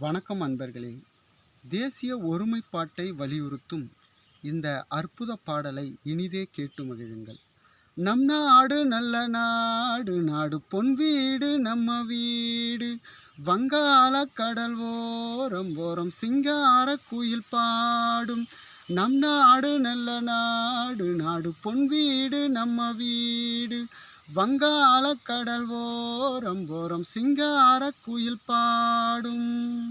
வணக்கம் அன்பர்களே. தேசிய ஒருமைப்பாட்டை வலியுறுத்தும் இந்த அற்புத பாடலை இனிதே கேட்டு மகிழுங்கள். நம் நாடு நல்ல நாடு நாடு பொன் வீடு நம்ம வீடு. வங்காள கடல் ஓரம் ஓரம் சிங்கார குயில் பாடும். நம் நாடு நல்ல நாடு நாடு பொன் வீடு நம்ம வீடு. வங்காள கடல் ஓரம் ஓரம் சிங்கார குயில் பாடும்.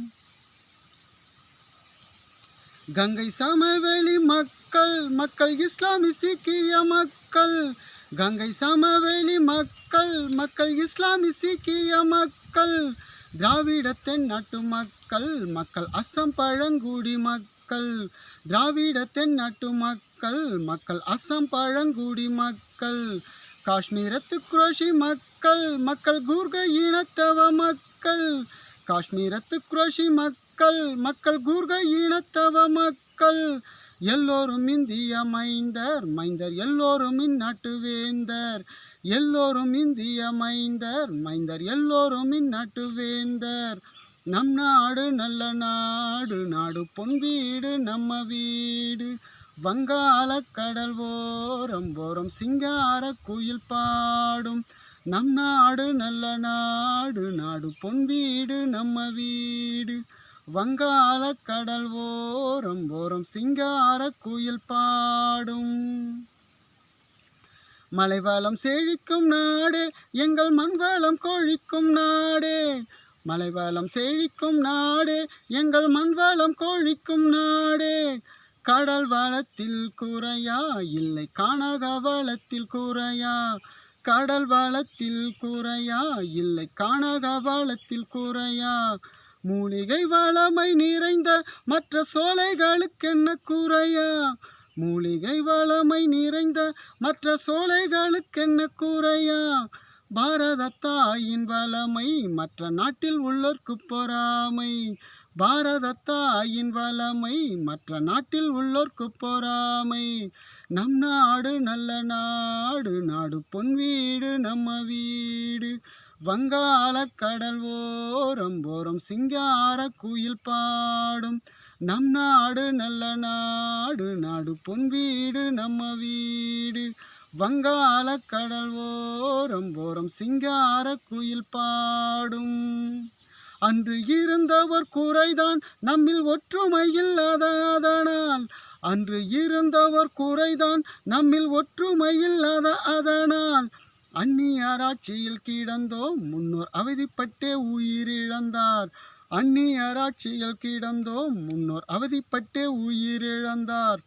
கங்கை சமவெளி மக்கள் மக்கள் இஸ்லாமி சீக்கிய மக்கள். கங்கை சமவெளி மக்கள் மக்கள் இஸ்லாமி சீக்கிய மக்கள். திராவிட தென்னாட்டு மக்கள் மக்கள் அஸ்ஸாம் பழங்குடி மக்கள். திராவிட தென்னாட்டு மக்கள் மக்கள் அஸ்ஸாம் பழங்குடி மக்கள். காஷ்மீரத்து குரோஷி மக்கள் மக்கள் கூர்க இனத்தவ மக்கள். காஷ்மீரத்து குரோஷி மக்கள் மக்கள் மக்கள் கூர்க இனத்தவ மக்கள். எல்லோரும் இந்திய மைந்தர் மைந்தர் எல்லோரும் இந்நாட்டு வேந்தர். எல்லோரும் இந்திய மைந்தர் மைந்தர் எல்லோரும் இந்நாட்டு வேந்தர். நம் நாடு நல்ல நாடு நாடு பொன் வீடு நம்ம வீடு. வங்காள கடல் ஓரம் ஓரம் சிங்கார குயில் பாடும். நம் நாடு நல்ல நாடு நாடு பொன் வீடு நம்ம வீடு. வங்காள கடல் ஓரம் ஓரம் சிங்கார குயில் பாடும். மலைவளம் செழிக்கும் நாடே எங்கள் மண்வளம் கொழிக்கும் நாடே. மலைவளம் செழிக்கும் நாடே எங்கள் மண்வளம் கொழிக்கும் நாடே. கடல் வளத்தில் குறையா இல்லை கானக வளத்தில் குறையா. கடல் வளத்தில் குறையா இல்லை கானக வளத்தில் குறையா. மூலிகை வளமை நிறைந்த மற்ற சோலைகளுக்கென்ன கூறையா? மூலிகை வளமை நிறைந்த மற்ற சோலைகளுக்கென்ன கூறையா? பாரத தாயின் வளமை மற்ற நாட்டில் உள்ளோர்க்கு பொறாமை. பாரத தாயின் வளமை மற்ற நாட்டில் உள்ளோர்க்கு பொறாமை. நம் நாடு நல்ல நாடு நாடு பொன் வீடு நம்ம வீடு. வங்காள கடல் ஓரம் ஓரம் சிங்கார குயில் பாடும். நம் நாடு நல்ல நாடு நாடு பொன் வீடு நம்ம வீடு. வங்காள கடல் ஓரம் ஓரம் சிங்கார குயில் பாடும். அன்று இருந்தவர் குறைதான் நம்மில் ஒற்றுமை இல்லாத அதனால் அன்று இருந்தவர் குறைதான் நம்மில் ஒற்றுமை இல்லாத அதனால் அந்நியாராட்சியில் கிடந்தோம். முன்னோர் அவதிப்பட்டே உயிரிழந்தார். அந்நியாராட்சியில் கிடந்தோம். முன்னோர் அவதிப்பட்டே உயிரிழந்தார்.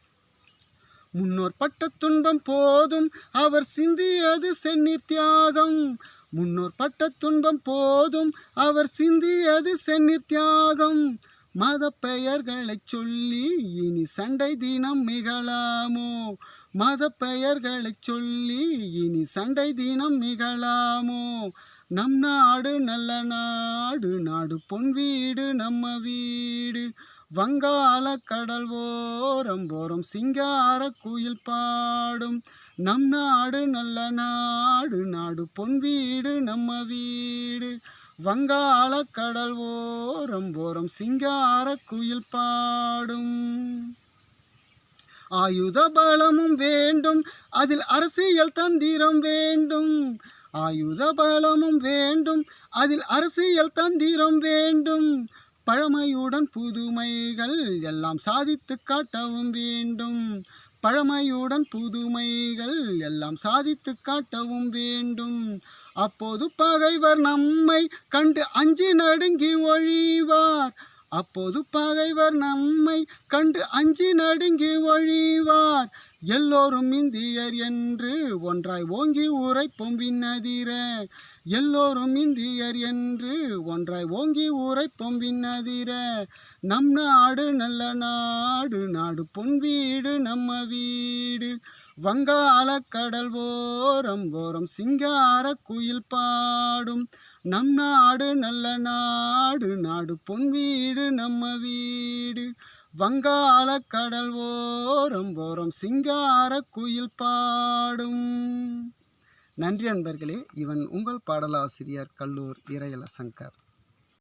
முன்னோர் பட்ட துன்பம் போதும். அவர் சிந்தியது செந்நீர் தியாகம். முன்னோர் பட்ட துன்பம் போதும். அவர் சிந்தியது செந்நீர் தியாகம். மத பெயர்களை சொல்லி இனி சண்டை தினம் நிகழாமோ? மத பெயர்களை சொல்லி இனி சண்டை தினம் நிகழாமோ? நம் நாடு நல்ல நாடு நாடு பொன் வீடு நம்ம வீடு. வங்காள கடல் ஓரம் ஓரம் சிங்கார குயில் பாடும். நம் நாடு நல்ல நாடு நாடு பொன் வீடு நம்ம வீடு. வங்காள கடல் ஓரம் ஓரம் சிங்கார குயில் பாடும். ஆயுத பலமும் வேண்டும் அதில் அரசியல் தந்திரம் வேண்டும். ஆயுத பலமும் வேண்டும் அதில் அரசியல் தந்திரம் வேண்டும். பழமையுடன் புதுமைகள் எல்லாம் சாதித்து காட்டவும் வேண்டும். பழமையுடன் புதுமைகள் எல்லாம் சாதித்து காட்டவும் வேண்டும். அப்போது பகைவர் நம்மை கண்டு அஞ்சு நடுங்கி ஒழிவார். அப்போது பகைவர் நம்மை கண்டு அஞ்சு நடுங்கி ஒழிவார். எல்லோரும் இந்தியர் என்று ஒன்றாய் ஓங்கி உரைப்போம் விண்ணதிர. எல்லோரும் இந்தியர் என்று ஒன்றாய் ஓங்கி உரைப்போம் விண்ணதிர. நம் நாடு நல்ல நாடு நாடு பொன் வீடு நம்ம வீடு. வங்காள கடல் ஓரம் ஓரம் சிங்கார குயில் பாடும். நம் நாடு நல்ல நாடு நாடு பொன் வீடு நம்ம வீடு. வங்காள கடல் ஓரம் ஓரம் சிங்கார குயில் பாடும். நன்றி அன்பர்களே இவன் உங்கள் பாடலாசிரியர் கல்லூர் இறையல சங்கர்